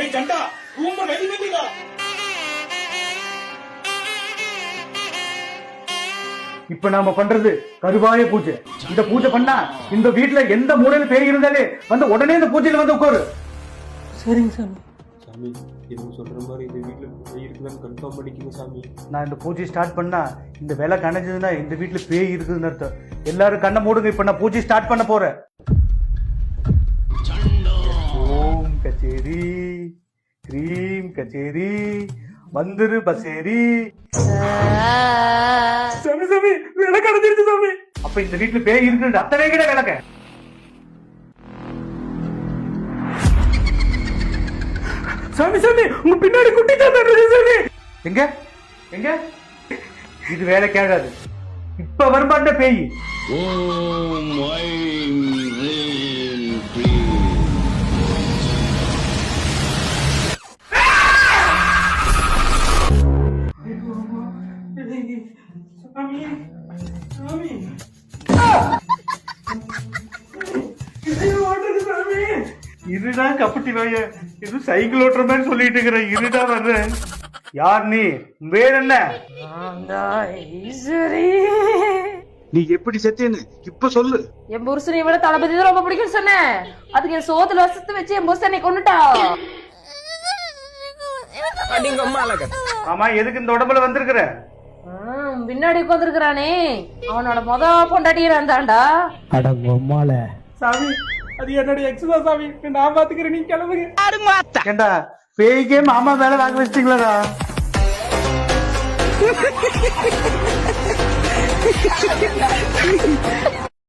ஏய் Shanda room ready பண்ணிடா இப்ப நாம பண்றது கருவாய பூஜை. இந்த பூஜை பண்ணா இந்த வீட்ல எந்த மூலையில பேய் இருந்தாலே வந்து உடனே இந்த பூஜையில வந்து உட்காரு. சரிங்க சாமி. சாமி இவங்க சொல்ற மாதிரி இந்த வீட்டுல பேய் இருக்குதான்னு கன்ஃபார்ம் பண்ணிக்கங்க சாமி. நான் இந்த பூஜை ஸ்டார்ட் பண்ணா இந்த வேலை கணைஞ்சதுன்னா இந்த வீட்ல பேய் இருக்குதுன்னு அர்த்தம். எல்லாரும் கண்ணை மூடுங்க இப்ப நான் பூஜை ஸ்டார்ட் பண்ண போறேன். கிரீம் கச்சேரி வந்துரு பசேரி. சாமி சாமி விளக்கு அடைஞ்சிருச்சு சாமி. அப்ப இந்த வீட்டுல பேய் இருக்குன்னு அத்தனை கிட்ட விளக்க. சாமி சாமி உங்க பின்னாடி குட்டி தாத்தா சாமி. எங்க? எங்க? இது வேலை கேடாது. இப்ப வரும்பாண்ட பேய். ஓ ஐம் இருடா கப்பட்டி வாய இது சைக்கிள் ஓட்டுற மாதிரி சொல்லிட்டு இருக்கிற இருடா வர்றேன் யார் நீ? வேற என்ன? ஈஸ்வரி நீ எப்படி செத்தேன்னு இப்ப சொல்லு. என் புருஷனை விட தளபதி தான் ரொம்ப பிடிக்கும் சொன்னேன். அதுக்கு என் சோத்துல வசத்து வச்சு என் புருஷனை கொண்டுட்டா ஆமா எதுக்கு இந்த உடம்புல வந்திருக்கிற? பின்னாடி உட்காந்துருக்கானே அவனோட மொத பொண்டாட்டியே இருந்தான்டா சாமி அது என்னோட எக்ஸ் தான் சாமி. நான் பாத்துக்கிறேன் நீ கிளம்புங்க. ஏண்டா பேய்க்கே மாமா வேலை வாங்க வச்சிட்டீங்களா